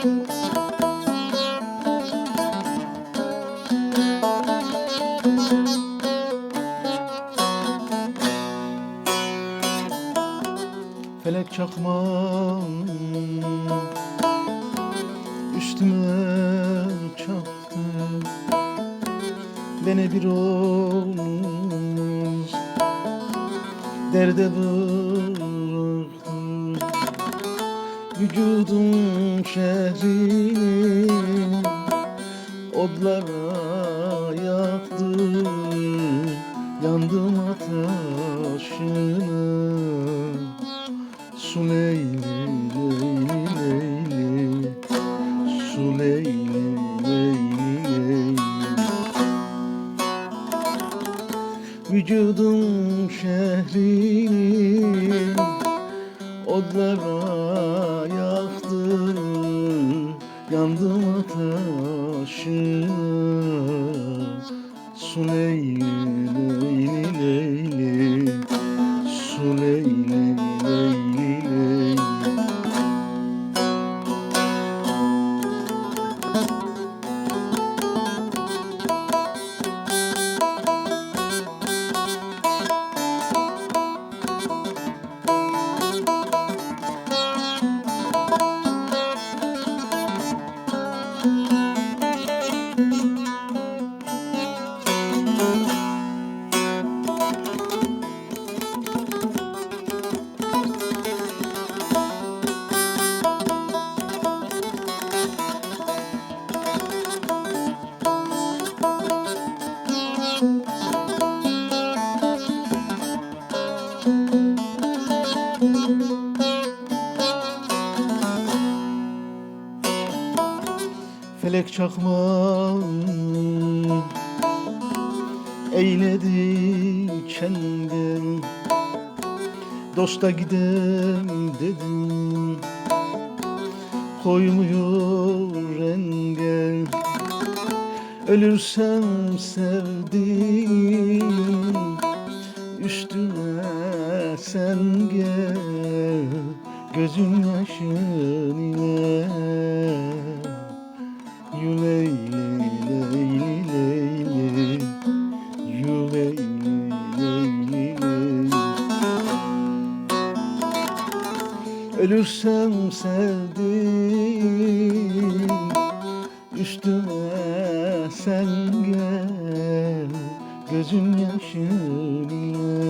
Felek çakmam Üstüme çaktı. Beni bir omuz Derde bıraktı Vücudum şehrini Odlara yaktı. Yandım ateşine Su leyli leyli leyli Su leyli leyli leyli Vücudum şehrini Odlara Yandım ateşine Su leyli leyli leyli. Su leyli leyli Felek çakmam Eyledi çengel Dosta gidem dedim. Koymuyor engel Ölürsem sevdiğim Üstüne sen gel. Gözün yaşın Ölürsem sevdim Üstüme sen gel Gözüm yaşın